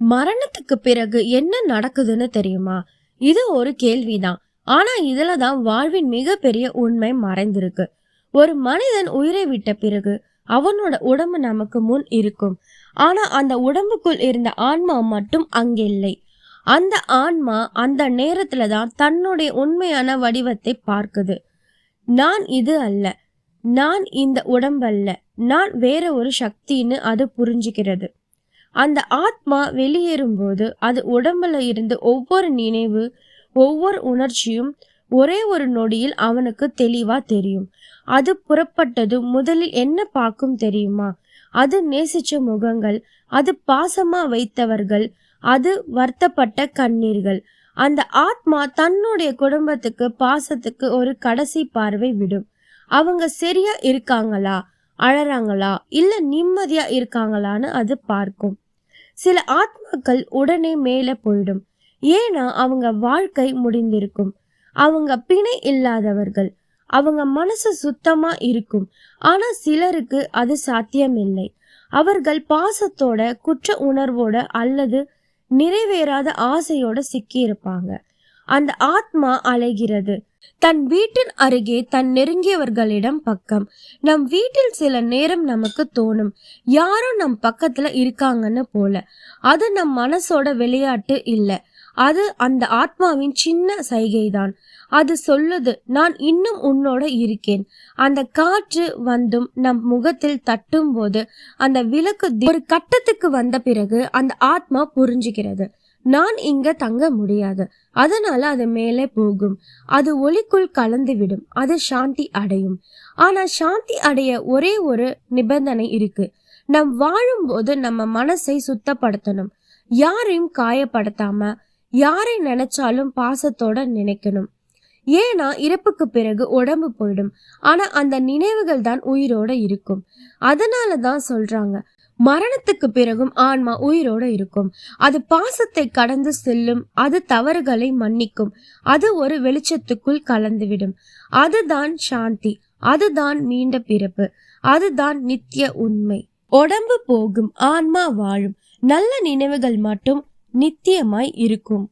மரணத்துக்கு பிறகு என்ன நடக்குதுன்னு தெரியுமா? இது ஒரு கேள்விதான். ஆனா இதுல தான் வாழ்வின் மிகப்பெரிய உண்மை மறைந்திருக்கு. ஒரு மனிதன் உயிரை விட்ட பிறகு அவனோட உடம்பு நமக்கு முன் இருக்கும். ஆனா அந்த உடம்புக்குள் இருந்த ஆன்மா மட்டும் அங்கில்லை அந்த ஆன்மா அந்த நேரத்துல தான் தன்னுடைய உண்மையான வடிவத்தை பார்க்குது. நான் இது அல்ல. நான் இந்த உடம்பல்ல நான் வேற ஒரு சக்தின்னு அது புரிஞ்சுக்கிறது. அந்த ஆத்மா வெளியேறும்போது அது உடம்புல இருந்து ஒவ்வொரு நினைவு ஒவ்வொரு உணர்ச்சியும் ஒரே ஒரு நொடியில் அவனுக்கு தெளிவா தெரியும். அது புறப்பட்டது முதலில் என்ன பார்க்கும் தெரியுமா? அது நேசிச்ச முகங்கள் அது பாசமா வைத்தவர்கள் அது வருத்தப்பட்ட கண்ணீர்கள். அந்த ஆத்மா தன்னுடைய குடும்பத்துக்கு பாசத்துக்கு ஒரு கடைசி பார்வை விடும். அவங்க சரியா இருக்காங்களா? அழறாங்களா? இல்ல நிம்மதியா இருக்காங்களான்னு அது பார்க்கும். சில ஆத்மாக்கள் உடனே மேலே போயிடும். ஏன்னா அவங்க வாழ்க்கை முடிந்திருக்கும். அவங்க பிணை இல்லாதவர்கள். அவங்க மனசு சுத்தமா இருக்கும். ஆனா சிலருக்கு அது சாத்தியமில்லை. அவர்கள் பாசத்தோட குற்ற உணர்வோட அல்லது நிறைவேறாத ஆசையோட சிக்கி இருப்பாங்க அந்த ஆத்மா அலைகிறது. தன் வீட்டின் அருகே தன் நெருங்கியவர்களிடம் பக்கம். நம் வீட்டில் சில நேரம் நமக்கு தோணும் யாரும் நம் பக்கத்துல இருக்காங்கன்னு போல. அது நம் மனசோட விளையாட்டு இல்லை. அது அந்த ஆத்மாவின் சின்ன சைகைதான். அது சொல்லுது நான் இன்னும் உன்னோட இருக்கேன். அந்த காற்று வந்தும் நம் முகத்தில் தட்டும் போது அந்த விளக்கு ஒரு கட்டத்துக்கு வந்த பிறகு அந்த ஆத்மா புரிஞ்சுக்கிறது நான் இங்க தங்க முடியாது. அதனால அது மேலே போகும். அது ஒளிக்குள் கலந்து விடும் அது சாந்தி அடையும். ஆனா சாந்தி அடைய ஒரே ஒரு நிபந்தனை இருக்கு. நம் வாழும்போது நம்ம மனசை சுத்தப்படுத்தணும். யாரையும் காயப்படுத்தாம யாரை நினைச்சாலும் பாசத்தோட நினைக்கணும். ஏன்னா இறப்புக்கு பிறகு உடம்பு போயிடும். ஆனா அந்த நினைவுகள் தான் உயிரோட இருக்கும். அதனால தான் சொல்றாங்க மரணத்துக்கு பிறகும் ஆன்மா உயிரோட இருக்கும். அது பாசத்தை கடந்து செல்லும் அது தவறுகளை மன்னிக்கும். அது ஒரு வெளிச்சத்துக்குள் கலந்துவிடும். அதுதான் சாந்தி அதுதான் மீண்ட பிறப்பு அதுதான் நித்திய உண்மை. உடம்பு போகும் ஆன்மா வாழும். நல்ல நினைவுகள் மட்டும் நித்தியமாய் இருக்கும்.